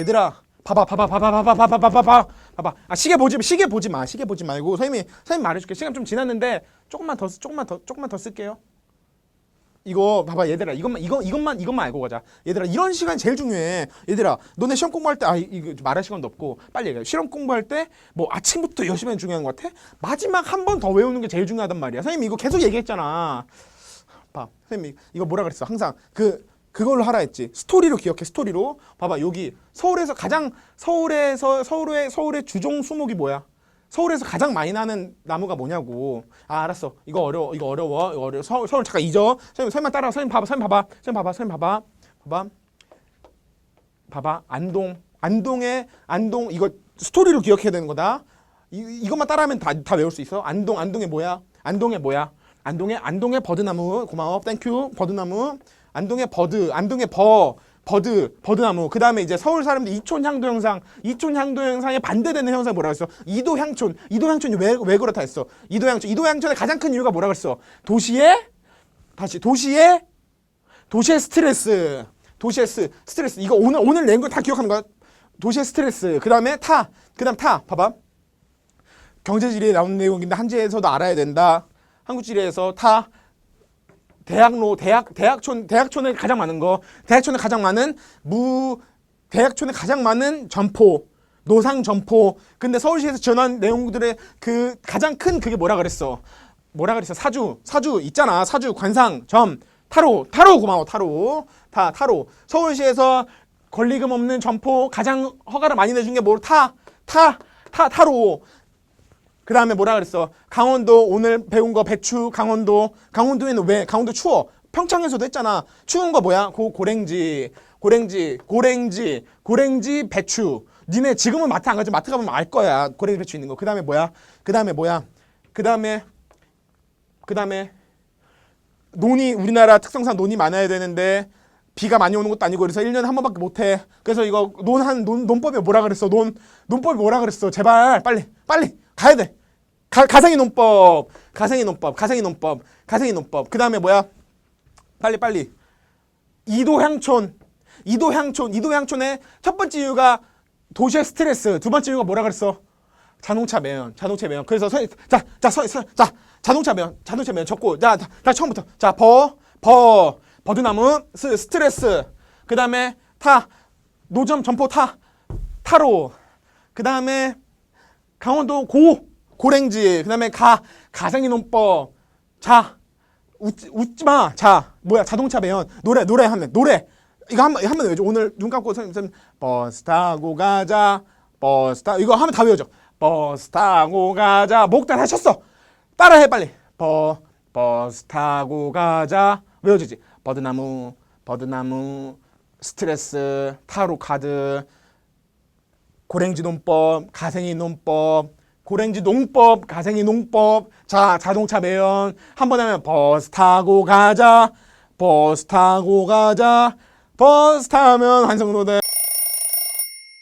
얘들아 봐봐 봐봐 봐봐 봐봐 봐봐 봐봐 봐봐 봐봐. 아 시계 보지 시계 보지 마 시계 보지 말고. 선생님이 선생님 말해줄게. 시간 좀 지났는데 조금만 더 쓰- 조금만 더 조금만 더 쓸게요. 이거 봐봐 얘들아. 이것만 이거 이것만 이것만 알고 가자. 얘들아 이런 시간 제일 중요해. 얘들아 너네 시험 공부할 때 아 이거 말할 시간도 없고. 빨리 얘기해. 시험 공부할 때 뭐 아침부터 열심히 하는 게 중요한 것 같아? 마지막 한 번 더 외우는 게 제일 중요하단 말이야. 선생님 이거 계속 얘기했잖아. 봐. 선생님 이거 뭐라 그랬어? 항상 그 그걸로 하라 했지. 스토리로 기억해 스토리로. 봐봐 여기. 서울에서 가장 서울에서 서울의 서울의 주종 수목이 뭐야? 서울에서 가장 많이 나는 나무가 뭐냐고. 아 알았어. 이거 어려워 이거 어려워 이거 어려워. 서울, 서울 잠깐 잊어. 선생님 선생님 따라 선생님 봐봐 선생님 봐봐 선생님 봐봐 선생님 봐봐. 봐봐. 봐봐. 안동. 안동에 안동 이거 스토리로 기억해야 되는 거다. 이, 이것만 따라하면 다, 다 외울 수 있어. 안동 안동에 뭐야? 안동에 뭐야? 안동에 안동에 버드나무. 고마워. 땡큐 버드나무 안동에 버드 안동에 버 버드 버드나무. 그 다음에 이제 서울 사람들 이촌 향도 현상 이촌 향도 현상에 반대되는 현상 뭐라 그랬어? 이도 향촌. 이도 향촌이 왜, 왜 그렇다 했어? 이도 향촌. 이도 향촌의 가장 큰 이유가 뭐라 그랬어? 도시의 다시 도시의 도시의 스트레스. 도시의 스, 스트레스. 이거 오늘 오늘 낸 거 다 기억하는 거야? 도시의 스트레스. 그 다음에 타. 그 다음 타. 봐봐. 경제지리에 나오는 내용인데 한지에서도 알아야 된다. 한국지리에서 타 대학로 대학 대학촌 대학촌에 가장 많은 거. 대학촌에 가장 많은 무 대학촌에 가장 많은 점포 노상 점포. 근데 서울시에서 전한 내용들의 그 가장 큰 그게 뭐라 그랬어? 뭐라 그랬어? 사주 사주 있잖아. 사주 관상 점. 타로 타로 고마워 타로. 타 타로. 서울시에서 권리금 없는 점포 가장 허가를 많이 내준 게 뭐? 타 타 타 타로 그 다음에 뭐라 그랬어? 강원도 오늘 배운 거 배추 강원도 강원도에는 왜 강원도 추워? 평창에서도 했잖아. 추운 거 뭐야? 고 고랭지 고랭지 고랭지 고랭지 배추. 니네 지금은 마트 안 가지 마트 가면 알 거야. 고랭지 배추 있는 거. 그 다음에 뭐야? 그 다음에 뭐야? 그 다음에 그 다음에 논이 우리나라 특성상 논이 많아야 되는데 비가 많이 오는 것도 아니고 그래서 1년에 한 번밖에 못 해. 그래서 이거 논한 논 논법이 뭐라 그랬어? 논 논법이 뭐라 그랬어? 제발 빨리 빨리 가야 돼. 가, 가상의 논법, 가상의 논법, 가상의 논법, 가상의 논법. 그 다음에 뭐야? 빨리 빨리. 이도향촌, 이도향촌, 이도향촌의 첫 번째 이유가 도시의 스트레스. 두 번째 이유가 뭐라 그랬어? 자동차 매연, 자동차 매연. 그래서 서, 자, 자, 서, 서, 자, 자동차 매연, 자동차 매연 적고, 자, 다, 다 처음부터. 자, 버, 버, 버드나무, 스, 스트레스. 그 다음에 타, 노점 점포 타, 타로. 그 다음에 강원도 고 고랭지 그 다음에 가 가상의 논법 자 웃지, 웃지 마. 자, 뭐야? 자동차 배연. 노래, 노래 하면 노래. 이거 한 번 한번 외워줘. 오늘 눈 감고 선생님, 버스 타고 가자. 버스 타 이거 하면 다 외워져. 버스 타고 가자. 목다 하셨어. 따라해 빨리. 버 버스 타고 가자. 외워지지. 버드나무, 버드나무, 스트레스, 타로 카드, 고랭지 논법, 가생이 논법, 고랭지 농법, 가생이 농법, 자 자동차 매연. 한 번 하면 버스 타고 가자, 버스 타고 가자, 버스 타면 돼.